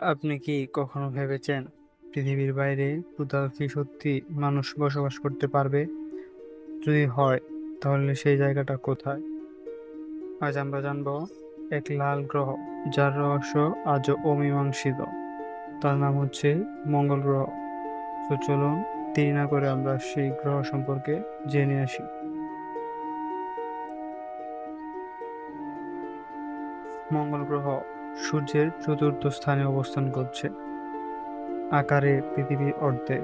আপনি কি কখনো ভেবেছেন পৃথিবীর বাইরে কোথাও কি সত্যি মানুষ বসবাস করতে পারবে? যদি হয়, তাহলে সেই জায়গাটা কোথায়? আজ আমরা জানব এক লাল গ্রহ, যার রহস্য আজও অমীমাংসিত। তার নাম হচ্ছে মঙ্গল গ্রহ। তো চলুন দেরি না করে আমরা সেই গ্রহ সম্পর্কে জেনে আসি। মঙ্গল গ্রহ সূর্যের চতুর্থ স্থানে অবস্থান করছে। আকারে পৃথিবীর অর্ধেক।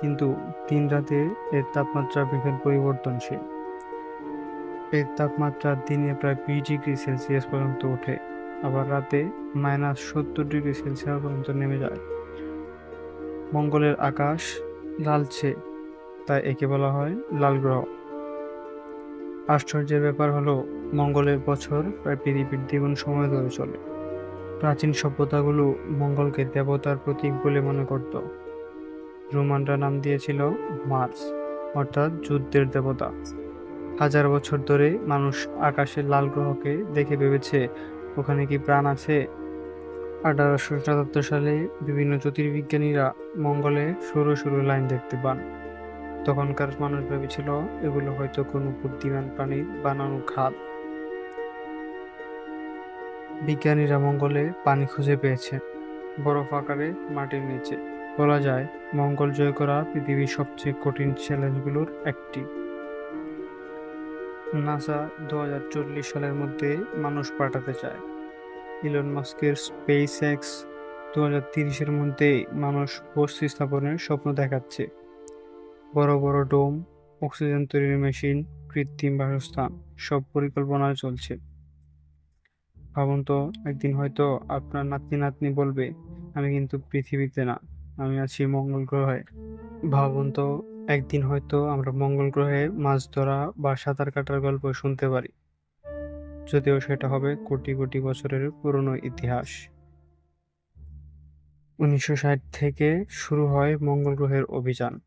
কিন্তু দিন রাতে এর তাপমাত্রা ভীষণ পরিবর্তনশীল। এর তাপমাত্রা দিনে প্রায় বিশ ডিগ্রি সেলসিয়াস পর্যন্ত ওঠে। আবার রাতে মাইনাস সত্তর ডিগ্রি সেলসিয়াস পর্যন্ত নেমে যায়। মঙ্গলের আকাশ লালচে, তাই একে বলা হয় লাল গ্রহ। আশ্চর্যের ব্যাপার হলো, মঙ্গলের বছর প্রায় পৃথিবীর দ্বিগুণ সময় ধরে চলে। প্রাচীন সভ্যতাগুলো মঙ্গলকে দেবতার প্রতীক বলে মনে করত। রোমানরা নাম দিয়েছিল মার্স, অর্থাৎ যুদ্ধের দেবতা। হাজার বছর ধরে মানুষ আকাশের লাল গ্রহকে দেখে ভেবেছে, ওখানে কি প্রাণ আছে? আঠারোশো সাতাত্তর সালে বিভিন্ন জ্যোতির্বিজ্ঞানীরা মঙ্গলে সরু সরু লাইন দেখতে পান। তখনকার মানুষ ভেবেছিল, এগুলো হয়তো কোনো বুদ্ধিমান প্রাণীর বানানো খাদ। বিজ্ঞানীরা মঙ্গলে পানি খুঁজে পেয়েছে বরফ আকারে মাটির নিচে। বলা যায়, মঙ্গল জয় করা পৃথিবীর সবচেয়ে কঠিন চ্যালেঞ্জগুলোর একটি। নাসা দু হাজার চল্লিশ সালের মধ্যে মানুষ পাঠাতে চায়। ইলন মাস্কের স্পেস এক্স দু হাজার মধ্যেই মানুষ বস্তি স্থাপনের স্বপ্ন দেখাচ্ছে। বড় বড় ডোম, অক্সিজেন তৈরির মেশিন, কৃত্রিম বাসস্থান, সব পরিকল্পনা চলছে। ভাবুন তো, একদিন হয়তো আপনার নাতনি নাতনি বলবে, আমি কিন্তু পৃথিবীতে না, আমি আছি মঙ্গল গ্রহে। ভাবুন তো, একদিন হয়তো আমরা মঙ্গল গ্রহে মাছ ধরা বা সাঁতার কাটার গল্প শুনতে পারি। যদিও সেটা হবে কোটি কোটি বছরের পুরনো ইতিহাস। উনিশশো ষাট থেকে শুরু হয় মঙ্গল গ্রহের অভিযান।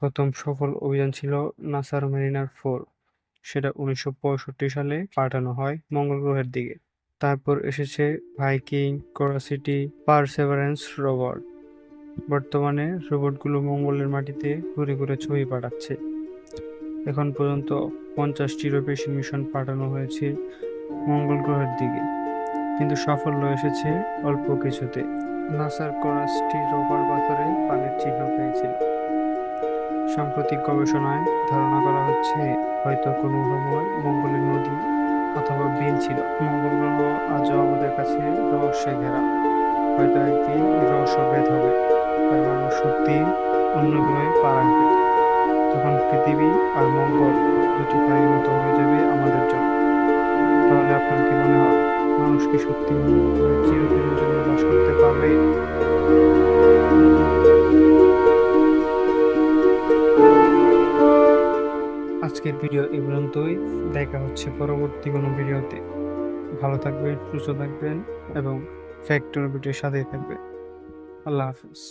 প্রথম সফল অভিযান ছিল নাসার মেরিনার ফোর। সেটা উনিশশো পঁয়ষট্টি সালে পাঠানো হয় মঙ্গল গ্রহের দিকে। তারপর এসেছে ভাইকিং, কোরাসিটি, পারসেভারেন্স রোবট। বর্তমানে রোবটগুলো মঙ্গলের মাটিতে ঘুরে ঘুরে ছবি পাঠাচ্ছে। এখন পর্যন্ত পঞ্চাশটিরও বেশি মিশন পাঠানো হয়েছে মঙ্গল গ্রহের দিকে। কিন্তু সাফল্য এসেছে অল্প কিছুতে। নাসার কোরাসটি রোবট পাথরে পানির চিহ্ন পেয়েছিল সাম্প্রতিক গবেষণায় ধারণা করা হচ্ছে, হয়তো কোনো সময় মঙ্গলের নদী অথবা বিল ছিল। মঙ্গল গ্রহ আজও আমাদের কাছে রহস্যে ঘেরা। হয়তো একদিন রহস্য ভেদ হবে আর মানুষ সত্যি অন্য গ্রহে পা রাখবে। তখন পৃথিবী আর মঙ্গল দুটি পায়ের মতো হয়ে যাবে আমাদের জন্য। তাহলে আপনার কি মনে হয়, মানুষ কি সত্যি চিরদিনের জন্য বাস করতে পারবে? ভিডিও এ পর্যন্তই। দেখা হচ্ছে পরবর্তী কোনো ভিডিওতে। ভালো থাকবেন, সুস্থ থাকবেন এবং ফ্যাক্টর ভিডিওর সাথেই থাকবেন। আল্লাহ হাফিজ।